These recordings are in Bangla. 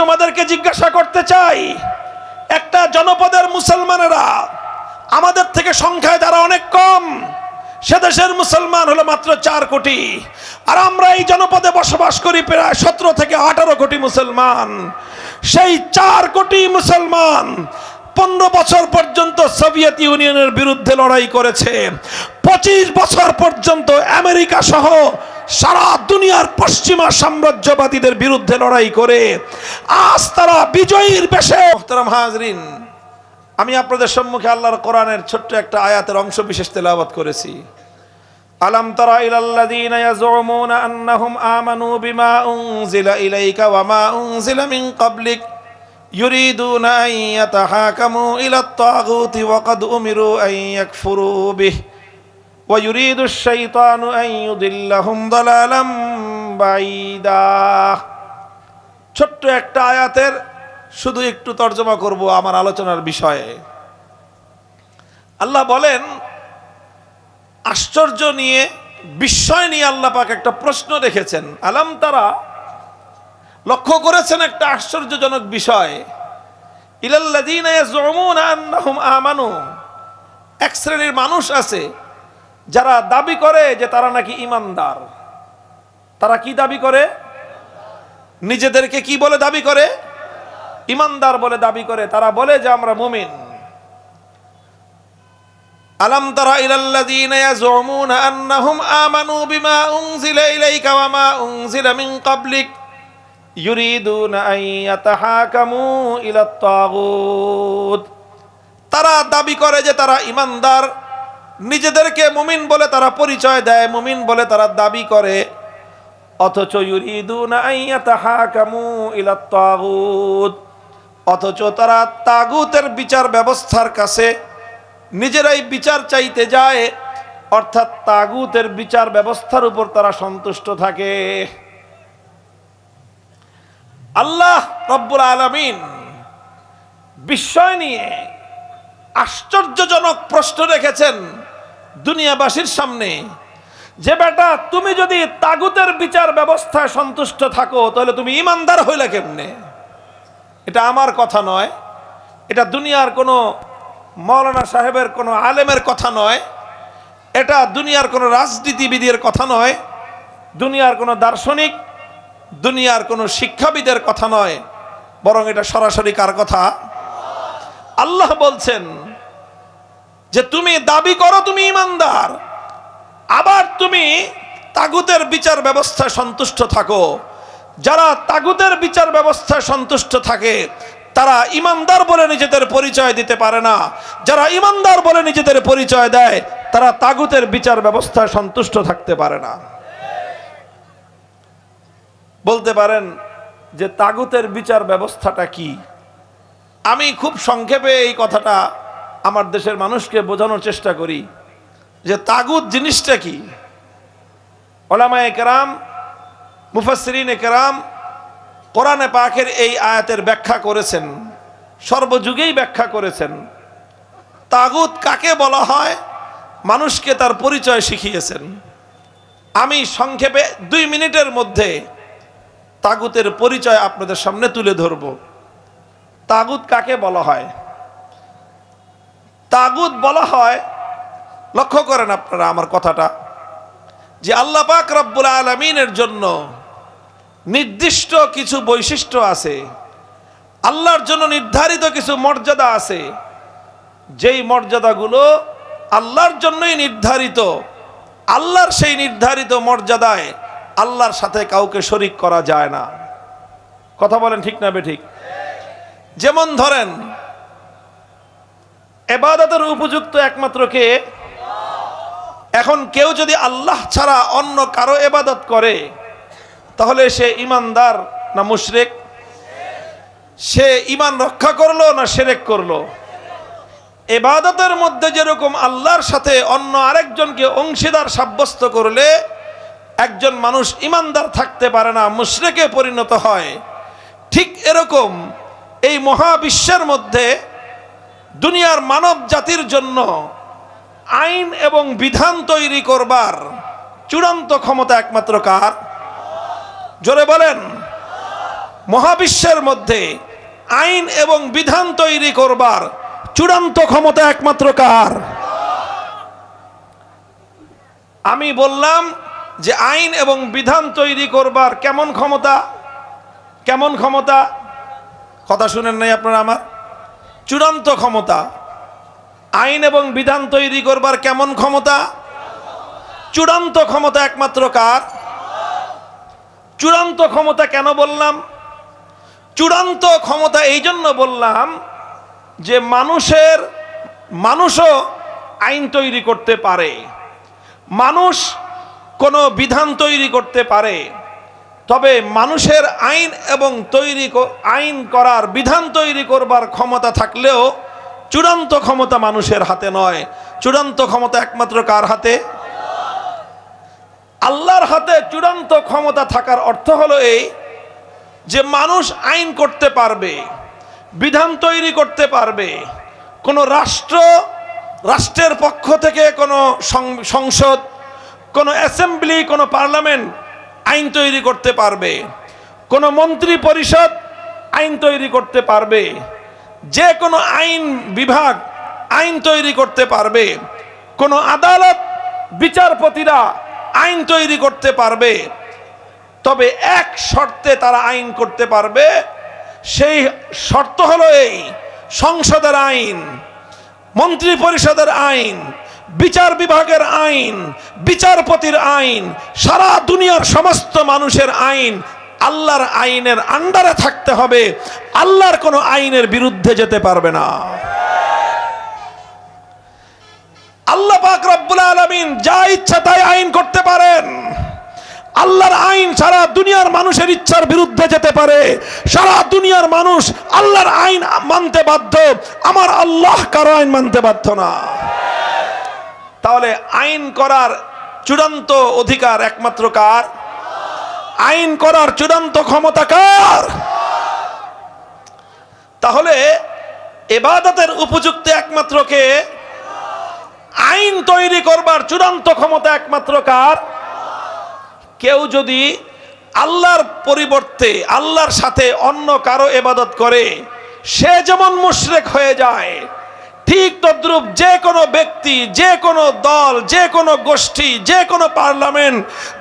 তোমাদেরকে জিজ্ঞাসা করতে চাই, একটা জনপদের মুসলমানেরা আমাদের থেকে সংখ্যায় যারা অনেক কম, সে দেশের মুসলমান হলো মাত্র চার কোটি। আর আমরা এই জনপদে বসবাস করি প্রায় সতেরো থেকে আঠারো কোটি মুসলমান। সেই চার কোটি মুসলমান পনেরো বছর পর্যন্ত সোভিয়েত ইউনিয়নের বিরুদ্ধে লড়াই করেছে। পঁচিশ বছর পর্যন্ত আমেরিকা সহ সারা দুনিয়ার পশ্চিমা সাম্রাজ্যবাদীদের বিরুদ্ধে লড়াই করে আজ তারা বিজয়ীর বেশে। হাজরিন, আমি আপনাদের সম্মুখে আল্লাহর কোরআনের ছোট্ট একটা আয়াতের অংশ বিশেষ তেলাবাত করেছি। আলম তারা ইলাল্লাযীনা ইয়াযুমুনা আন্নাহুম আমানু বিমা উনজিলা ইলাইকা ওয়া মা উনজিলা মিন ক্বাবলিক। ইউরিদুনা আন ইয়াতাহাকামু ইলা তাগুতি ওয়া ক্বাদ উমিরু আন ইয়াকফুরু বিহি। ويريد الشيطان أن يضلهم ضلالا بعيدا ছোট্ট একটা আয়াতের শুধু একটু তর্জমা করব আমার আলোচনার বিষয়ে আল্লাহ বলেন আশ্চর্য নিয়ে বিস্ময় নিয়ে আল্লাহ পাক একটা প্রশ্ন রেখেছেন আলাম তারা লক্ষ্য করেছেন একটা আশ্চর্যজনক বিষয় ইলাল্লাযীনা ইয়াজউমুনা আন্নাহুম আমানু এক শ্রেণীর মানুষ আছে যারা দাবি করে যে তারা নাকি ইমানদার, তারা কি দাবি করে? নিজেদেরকে কি বলে দাবি করে? ইমানদার বলে দাবি করে। তারা বলে যে আমরা মুমিন। আলাম তারা ইলাল্লাযীনা আমানু বিমা তারা দাবি করে যে তারা ইমানদার। নিজেদেরকে মুমিন বলে তারা পরিচয় দেয়, মুমিন বলে তারা দাবি করে। অথচ অথচ তারা তাগুতের বিচার ব্যবস্থার কাছে নিজেরাই বিচার চাইতে যায়, অর্থাৎ তাগুতের বিচার ব্যবস্থার উপর তারা সন্তুষ্ট থাকে। আল্লাহ রব্বুল আলমিন বিস্ময় নিয়ে আশ্চর্যজনক প্রশ্ন রেখেছেন। দুনিয়াবাসীর সামনে। যে বেটা, তুমি যদি তাগুতের বিচার ব্যবস্থায় সন্তুষ্ট থাকো, তাহলে তুমি ইমানদার হইলে কেমনে? এটা আমার কথা নয়। এটা দুনিয়ার কোনো মৌলানা সাহেবের কোনো আলেমের কথা নয়। এটা দুনিয়ার কোনো রাজনীতিবিদের কথা নয়। দুনিয়ার কোনো দার্শনিক, দুনিয়ার কোনো শিক্ষাবিদের কথা নয়। বরং এটা সরাসরি কার কথা? আল্লাহ বলছেন যে তুমি দাবি করো তুমি ইমানদার। আবার তুমি তাগুতের বিচার ব্যবস্থায় সন্তুষ্ট থাকো। যারা তাগুতের বিচার ব্যবস্থায় সন্তুষ্ট থাকে, তারা ইমানদার বলে নিজেদের পরিচয় দিতে পারে না। যারা ইমানদার বলে নিজেদের পরিচয় দেয়, তারা তাগুতের বিচার ব্যবস্থায় সন্তুষ্ট থাকতে পারে না। বলতে পারেন যে তাগুতের বিচার ব্যবস্থাটা কি? আমি খুব সংক্ষেপে এই কথাটা আমার দেশের মানুষকে বোঝানোর চেষ্টা করি যে তাগুত জিনিসটা কি? ওলামায় কেরাম মুফাসরিন কেরাম কোরআনে পাকের এই আয়াতের ব্যাখ্যা করেছেন, সর্বযুগেই ব্যাখ্যা করেছেন। তাগুত কাকে বলা হয়? মানুষকে তার পরিচয় শিখিয়েছেন। আমি সংক্ষেপে দুই মিনিটের মধ্যে তাগুতের পরিচয় আপনাদের সামনে তুলে ধরব। তাগুত কাকে বলা হয়? তাগুত বলা হয়, লক্ষ্য করেন আপনারা আমার কথাটা, যে আল্লাহ পাক রব্বুল আলমিনের জন্য নির্দিষ্ট কিছু বৈশিষ্ট্য আছে, আল্লাহর জন্য নির্ধারিত কিছু মর্যাদা আছে, যেই মর্যাদাগুলো আল্লাহর জন্যই নির্ধারিত, আল্লাহর সেই নির্ধারিত মর্যাদায় আল্লাহর সাথে কাউকে শরিক করা যায় না। কথা বলেন ঠিক না বে ঠিক? যেমন ধরেন এবাদতের উপযুক্ত একমাত্র কে? এখন কেউ যদি আল্লাহ ছাড়া অন্য কারও এবাদত করে, তাহলে সে ইমানদার না মুশরেক? সে ইমান রক্ষা করল না সেরেক করল? এবাদতের মধ্যে যেরকম আল্লাহর সাথে অন্য আরেকজনকে অংশীদার সাব্যস্ত করলে, একজন মানুষ ইমানদার থাকতে পারে না, মুশরেকে পরিণত হয়। ঠিক এরকম এই মহাবিশ্বের মধ্যে দুনিয়ার মানব জাতির জন্য আইন এবং বিধান তৈরি করবার চূড়ান্ত ক্ষমতা একমাত্র কার? জোরে বলেন। মহাবিশ্বের মধ্যে আইন এবং বিধান তৈরি করবার চূড়ান্ত ক্ষমতা একমাত্র কার? আমি বললাম যে আইন এবং বিধান তৈরি করবার কেমন ক্ষমতা? কেমন ক্ষমতা? কথা শুনেন নাই আপনারা আমার? চূড়ান্ত ক্ষমতা। আইন এবং বিধান তৈরি করবার কেমন ক্ষমতা? চূড়ান্ত ক্ষমতা একমাত্র কার? চূড়ান্ত ক্ষমতা কেন বললাম? চূড়ান্ত ক্ষমতা এই জন্য বললাম যে মানুষের, মানুষও আইন তৈরি করতে পারে। মানুষ কোনো বিধান তৈরি করতে পারে। তবে মানুষের আইন এবং তৈরি আইন করার বিধান তৈরি করবার ক্ষমতা থাকলেও চূড়ান্ত ক্ষমতা মানুষের হাতে নয়। চূড়ান্ত ক্ষমতা একমাত্র কার হাতে? আল্লাহর হাতে চূড়ান্ত ক্ষমতা থাকার অর্থ হলো এই যে মানুষ আইন করতে পারবে, বিধান তৈরি করতে পারবে, কোনো রাষ্ট্র, রাষ্ট্রের পক্ষ থেকে কোনো সংসদ, কোনো অ্যাসেম্বলি, কোনো পার্লামেন্ট আইন তৈরি করতে পারবে। কোনো মন্ত্রী পরিষদ আইন তৈরি করতে পারবে। যে কোনো আইন বিভাগ আইন তৈরি করতে পারবে। কোনো আদালত বিচারপতিরা আইন তৈরি করতে পারবে। তবে এক শর্তে তারা আইন করতে পারবে। সেই শর্ত হলো এই, সংসদের আইন, মন্ত্রী পরিষদের আইন। বিচার বিভাগের আইন, বিচারপতির আইন, সারা দুনিয়ার সমস্ত মানুষের আইন আল্লাহর আইনের আন্ডারে থাকতে হবে। আল্লাহর কোনো আইনের বিরুদ্ধে যেতে পারবে না। আল্লাহ পাক রব্বুল আলামিন যা ইচ্ছা তাই আইন করতে পারেন। আল্লাহর আইন সারা দুনিয়ার মানুষের ইচ্ছার বিরুদ্ধে যেতে পারে। সারা দুনিয়ার মানুষ আল্লাহর আইন মানতে বাধ্য। আমার আল্লাহ কারও আইন মানতে বাধ্য না। তাহলে আইন করার চূড়ান্ত অধিকার একমাত্র কার? আইন করার চূড়ান্ত ক্ষমতা কার? তাহলে এবাদতের উপযুক্ত একমাত্র কে? আইন তৈরি করবার চূড়ান্ত ক্ষমতা একমাত্র কার? কেউ যদি আল্লাহর পরিবর্তে আল্লাহর সাথে অন্য কারও এবাদত করে, সে যেমন মুশরেক হয়ে যায় ঠিক তদ্রূপ যে কোনো ব্যক্তি যে কোনো দল যে কোনো গোষ্ঠী যে কোনো পার্লামেন্ট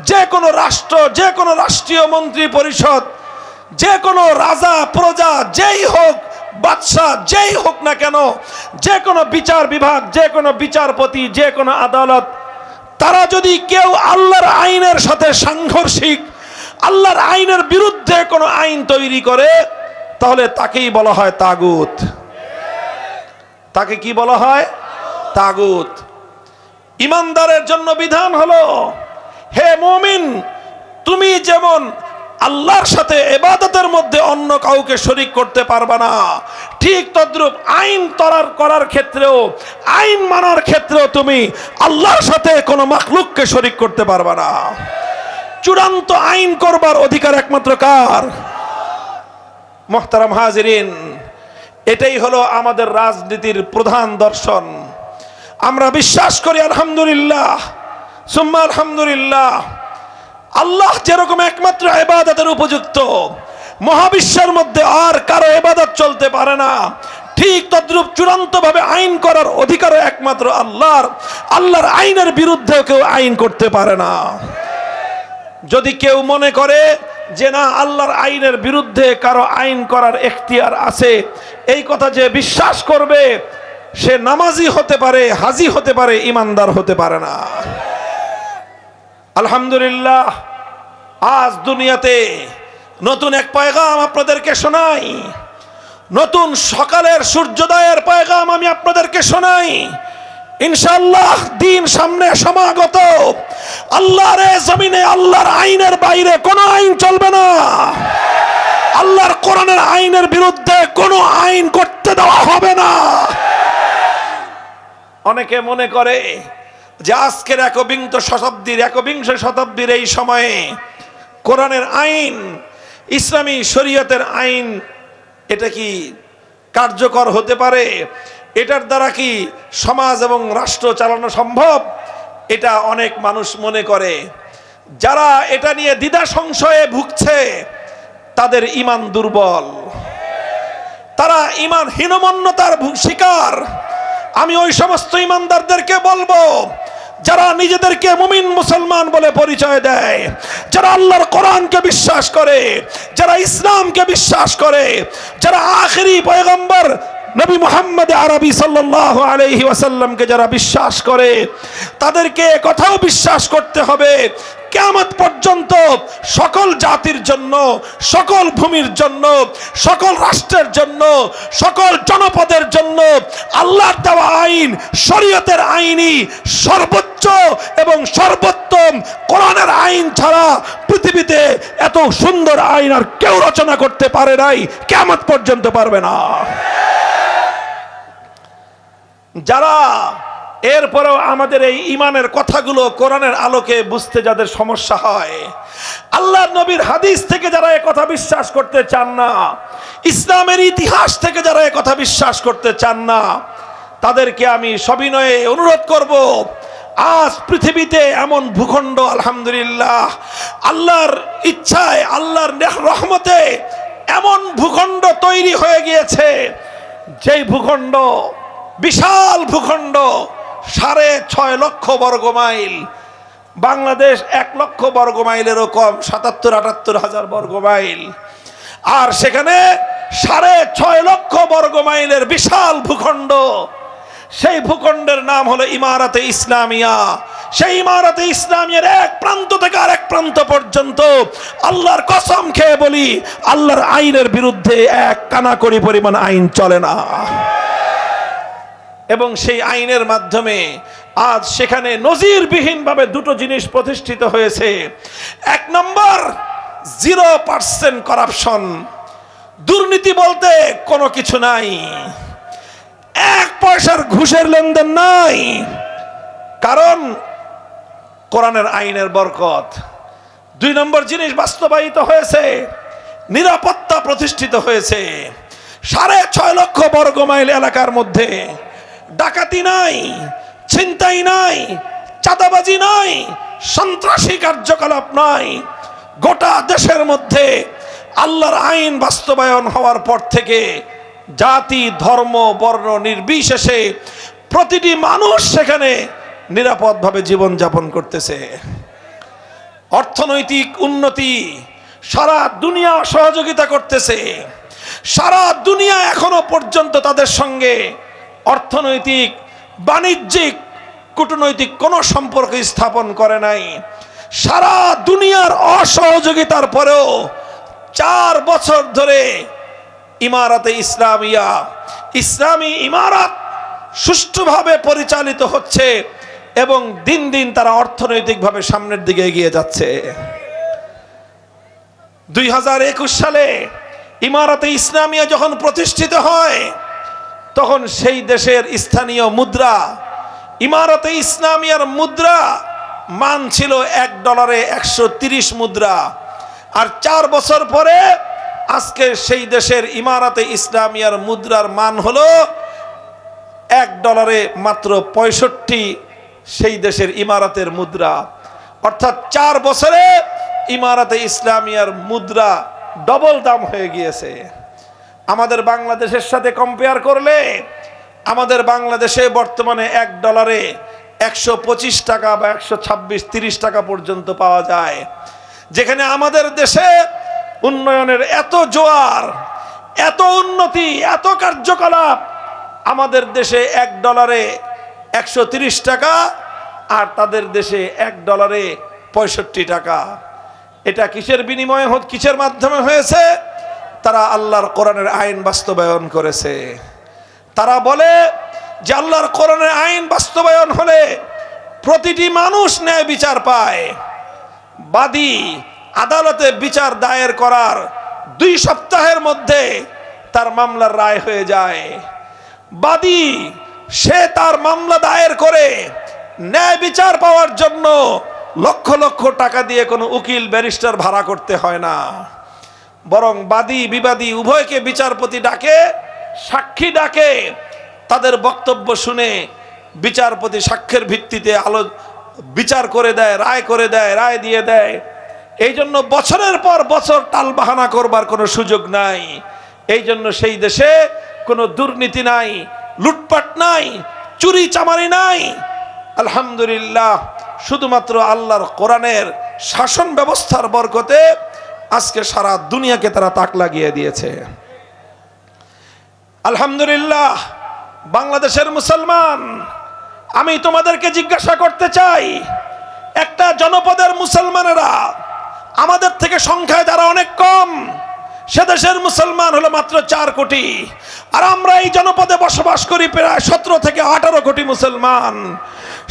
যে কোনো রাষ্ট্র যে কোনো রাষ্ট্রীয় মন্ত্রী পরিষদ যে কোনো রাজা প্রজা যেই হোক বাদশাহ যেই হোক না কেন যে কোনো বিচার বিভাগ যে কোনো বিচারপতি যে কোনো আদালত তারা যদি কেউ আল্লাহর আইনের সাথে সাংঘর্ষিক আল্লাহর আইনের বিরুদ্ধে কোনো আইন তৈরি করে তাহলে তাকেই বলা হয় তাগুত তাকে কি বলা হয়? তাগুত। ইমানদারের জন্য বিধান হলো, হে মুমিন, তুমি যেমন আল্লাহর সাথে এবাদতের মধ্যে অন্য কাউকে শরিক করতে পারবে না, ঠিক তদ্রূপ আইন তরার করার ক্ষেত্রেও, আইন মানার ক্ষেত্রেও তুমি আল্লাহর সাথে কোনো মাখলুককে শরিক করতে পারবে না। চূড়ান্ত আইন করবার অধিকার একমাত্র কার? মোহতারাম হাজিরিন। এটাই হলো আমাদের রাজনীতির প্রধান দর্শন। আমরা বিশ্বাস করি, আলহামদুলিল্লাহ, সুম্মা আলহামদুলিল্লাহ, আল্লাহ যেরকম একমাত্র এবাদতের উপযুক্ত, মহাবিশ্বের মধ্যে আর কারও এবাদত চলতে পারে না। ঠিক তদ্রূপ চূড়ান্ত ভাবে আইন করার অধিকারও একমাত্র আল্লাহর। আল্লাহর আইনের বিরুদ্ধে কেউ আইন করতে পারে না। যদি কেউ মনে করে যে না আল্লাহর আইনের বিরুদ্ধে কারও আইন করার এখতিয়ার আছে, এই কথা যে বিশ্বাস করবে, সে নামাজি হতে পারে, হাজি হতে পারে, ইমানদার হতে পারে না। আলহামদুলিল্লাহ, আজ দুনিয়াতে নতুন এক পায়গাম আপনাদেরকে শোনাই। নতুন সকালের সূর্যোদয়ের পায়গাম আমি আপনাদেরকে শোনাই। ইনশাআল্লাহ দিন সামনে সমাগত। আল্লাহর জমিনে, আল্লাহর আইনের বাইরে কোনো আইন চলবে না। আল্লাহর কোরআনের আইনের বিরুদ্ধে কোনো আইন করতে দেওয়া হবে না। অনেকে মনে করে যে আজকের একবিংশ শতাব্দীর একবিংশ শতাব্দীর এই সময়ে কোরআনের আইন, ইসলামী শরীয়তের আইন, এটা কি কার্যকর হতে পারে? এটার দ্বারা কি সমাজ এবং রাষ্ট্র চালানো সম্ভব? এটা অনেক মানুষ মনে করে। যারা এটা নিয়ে দ্বিধা সংশয়ে ভুগছে, তাদের ইমান দুর্বল। তারা ইমান হীনমন্যতার শিকার। আমি ওই সমস্ত ইমানদারদেরকে বলব, যারা নিজেদেরকে মুমিন মুসলমান বলে পরিচয় দেয়, যারা আল্লাহর কোরআনকে বিশ্বাস করে, যারা ইসলামকে বিশ্বাস করে, যারা আখেরি পয়গম্বর নবী মোহাম্মদ আরবি সাল্লাল্লাহু আলাইহি ওয়াসাল্লামকে যারা বিশ্বাস করে, তাদেরকে কথাও বিশ্বাস করতে হবে কেমত পর্যন্ত সকল জাতির জন্য, সকল ভূমির জন্য, সকল রাষ্ট্রের জন্য, সকল জনপদের জন্য আল্লাহর দেওয়া আইন, শরীয়তের আইনই সর্বোচ্চ এবং সর্বোত্তম কোরআনের আইন ছাড়া পৃথিবীতে এত সুন্দর আইন আর কেউ রচনা করতে পারে নাই কেমত পর্যন্ত পারবে না। যারা এরপরেও আমাদের এই ইমানের কথাগুলো কোরআনের আলোকে বুঝতে যাদের সমস্যা হয় আল্লাহ নবীর হাদিস থেকে যারা কথা বিশ্বাস করতে চান না, ইসলামের ইতিহাস থেকে যারা কথা বিশ্বাস করতে চান না, তাদেরকে আমি সবিনয়ে অনুরোধ করব, আজ পৃথিবীতে এমন ভূখণ্ড, আলহামদুলিল্লাহ, আল্লাহর ইচ্ছায়, আল্লাহর রহমতে এমন ভূখণ্ড তৈরি হয়ে গিয়েছে, যেই ভূখণ্ড বিশাল ভূখণ্ড, সাড়ে ছয় লক্ষ বর্গ মাইল। বাংলাদেশ এক লক্ষ বর্গ মাইলেরও কম, সাতাত্তর, আটাত্তর হাজার বর্গ মাইল। আর সেখানে সাড়ে ছয় লক্ষ বর্গ মাইলের বিশাল ভূখণ্ড। সেই ভূখণ্ডের নাম হলো ইমারতে ইসলামিয়া। সেই ইমারতে ইসলামিয়ার এক প্রান্ত থেকে আরেক প্রান্ত পর্যন্ত আল্লাহর কসম খেয়ে বলি, আল্লাহর আইনের বিরুদ্ধে এক কানাকড়ি পরিমাণ আইন চলে না। এবং সেই আইনের মাধ্যমে আজ সেখানে নজিরবিহীনভাবে দুটো জিনিস প্রতিষ্ঠিত হয়েছে। এক নম্বর, জিরো পার্সেন্ট করাপশন। দুর্নীতি বলতে কোনো কিছু নাই। এক পয়সার ঘুষের লেনদেন নাই। কারণ কোরআনের আইনের বরকত। দুই নম্বর জিনিস বাস্তবায়িত হয়েছে, নিরাপত্তা প্রতিষ্ঠিত হয়েছে। সাড়ে ছয় লক্ষ বর্গ মাইল এলাকার মধ্যে ডাকাতি নাই, ছিনতাই নাই, চাঁদাবাজি নাই, সন্ত্রাসী কার্যকলাপ নাই। গোটা দেশের মধ্যে আল্লাহর আইন বাস্তবায়ন হওয়ার পর থেকে জাতি, ধর্ম, বর্ণ নির্বিশেষে প্রতিটি মানুষ সেখানে নিরাপদভাবে জীবনযাপন করতেছে। অর্থনৈতিক উন্নতি সারা দুনিয়া সহযোগিতা করতেছে। সারা দুনিয়া এখনও পর্যন্ত তাদের সঙ্গে অর্থনৈতিক, বাণিজ্যিক, কূটনৈতিক কোনো সম্পর্ক স্থাপন করে নাই। সারা দুনিয়ার অসহযোগিতার পরেও চার বছর ধরে ইমারাতে ইসলামিয়া, ইসলামী ইমারত সুষ্ঠুভাবে পরিচালিত হচ্ছে এবং দিন দিন তারা অর্থনৈতিকভাবে সামনের দিকে এগিয়ে যাচ্ছে। দুই হাজার একুশ সালে ইমারতে ইসলামিয়া যখন প্রতিষ্ঠিত হয় তখন সেই দেশের স্থানীয় মুদ্রা, ইমারতে ইসলামিয়ার মুদ্রা, মান ছিল এক ডলারে একশো মুদ্রা। আর চার বছর পরে আজকে সেই দেশের ইমারতে ইসলামিয়ার মুদ্রার মান হলো এক ডলারে মাত্র পঁয়ষট্টি সেই দেশের ইমারতের মুদ্রা। অর্থাৎ চার বছরে ইমারতে ইসলামিয়ার মুদ্রা ডবল দাম হয়ে গিয়েছে। আমাদের বাংলাদেশের সাথে কম্পেয়ার করলে, আমাদের বাংলাদেশে বর্তমানে এক ডলারে একশো পঁচিশ টাকা বা একশো ছাব্বিশ, তিরিশ টাকা পর্যন্ত পাওয়া যায়। যেখানে আমাদের দেশে উন্নয়নের এত জোয়ার, এত উন্নতি, এত কার্যকলাপ, আমাদের দেশে এক ডলারে একশো টাকা আর তাদের দেশে এক ডলারে পঁয়ষট্টি টাকা। এটা কিসের বিনিময়ে কিসের মাধ্যমে হয়েছে? তারা আল্লাহর কোরআনের আইন বাস্তবায়ন করেছে। তারা বলে যে আল্লাহর কোরআনের আইন বাস্তবায়ন হলে প্রতিটি মানুষ ন্যায় বিচার পায়। বাদী আদালতে বিচার দায়ের করার দুই সপ্তাহের মধ্যে তার মামলার রায় হয়ে যায়। বাদী সে তার মামলা দায়ের করে ন্যায় বিচার পাওয়ার জন্য লক্ষ লক্ষ টাকা দিয়ে কোনো উকিল ব্যারিস্টার ভাড়া করতে হয় না। বরং বাদী, বিবাদী, উভয়কে বিচারপতি ডাকে, সাক্ষী ডাকে। তাদের বক্তব্য শুনে বিচারপতি সাক্ষ্যের ভিত্তিতে আলো, বিচার করে দেয়, রায় করে দেয়, রায় দিয়ে দেয়। এই জন্য বছরের পর বছর টালবাহানা করবার কোনো সুযোগ নাই। এই জন্য সেই দেশে কোনো দুর্নীতি নাই, লুটপাট নাই, চুরি চামারি নাই। আলহামদুলিল্লাহ, শুধুমাত্র আল্লাহর কোরআনের শাসন ব্যবস্থার বরকতে আজকে সারা দুনিয়াকে তারা তাক লাগিয়ে দিয়েছে। আলহামদুলিল্লাহ, বাংলাদেশের মুসলমান, আমি তোমাদেরকে জিজ্ঞাসা করতে চাই, একটা জনপদের মুসলমানেরা, আমাদের থেকে সংখ্যায় যারা অনেক কম, সে দেশের মুসলমান হলো মাত্র চার কোটি। আর আমরা এই জনপদে বসবাস করি প্রায় সতেরো থেকে আঠারো কোটি মুসলমান।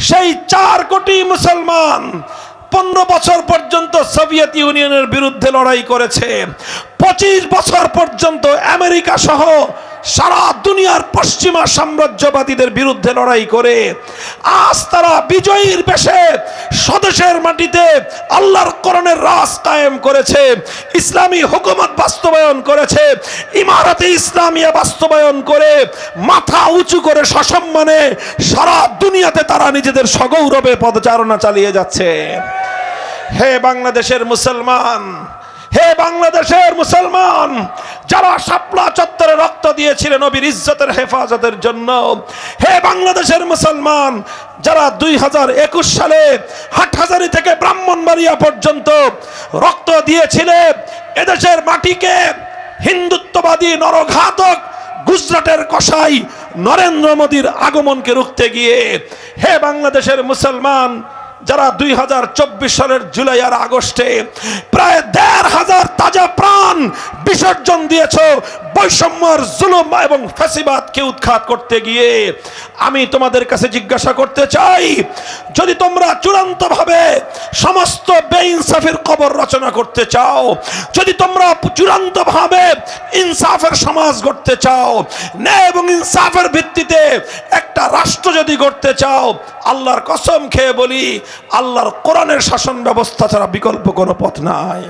সেই চার কোটি মুসলমান পনেরো বছর পর্যন্ত সোভিয়েত ইউনিয়নের বিরুদ্ধে লড়াই করেছে। পঁচিশ বছর পর্যন্ত আমেরিকা সহ সারা দুনিয়ার পশ্চিমা সাম্রাজ্যবাদীদের বিরুদ্ধে লড়াই করে। আজ তারা বিজয়ীর বেশে স্বদেশের মাটিতে আল্লাহর করণের রাজ কায়েম করেছে, ইসলামী হুকুমত বাস্তবায়ন করেছে, ইমারতে ইসলামিয়া বাস্তবায়ন করে মাথা উঁচু করে সসম্মানে সারা দুনিয়াতে তারা নিজেদের সগৌরবে পদচারণা চালিয়ে যাচ্ছে। হে বাংলাদেশের মুসলমান, হে বাংলাদেশের মুসলমান, যারা শাপলা চত্বরে রক্ত দিয়েছিলেন নবীর ইজ্জতের হেফাজতের জন্য, হে বাংলাদেশের মুসলমান, যারা দুই হাজার একুশ সালে হাটহাজারি থেকে ব্রাহ্মণবাড়িয়া পর্যন্ত রক্ত দিয়েছিলেন এদেশের মাটিকে হিন্দুত্ববাদী নরঘাতক গুজরাটের কসাই নরেন্দ্র মোদীর আগমনকে রুখতে গিয়ে, হে বাংলাদেশের মুসলমান যারা দুই হাজার চব্বিশ সালের জুলাই আর আগস্টে প্রায় দেড় হাজার তাজা প্রাণ বিসর্জন দিয়েছ। বৈষম্যর জুলুম এবং ফ্যাসিবাদকে উৎখাত করতে গিয়ে আমি তোমাদের কাছে জিজ্ঞাসা করতে চাই, যদি তোমরা চূড়ান্তভাবে সমস্ত বেইনসাফের কবর রচনা করতে চাও, যদি তোমরা চূড়ান্তভাবে ইনসাফের সমাজ গড়তে চাও, ন্যায় এবং ইনসাফের ভিত্তিতে একটা রাষ্ট্র যদি গড়তে চাও, আল্লাহর কসম খেয়ে বলি, আল্লাহর কোরআনের শাসন ব্যবস্থা ছাড়া বিকল্প কোনো পথ নাই।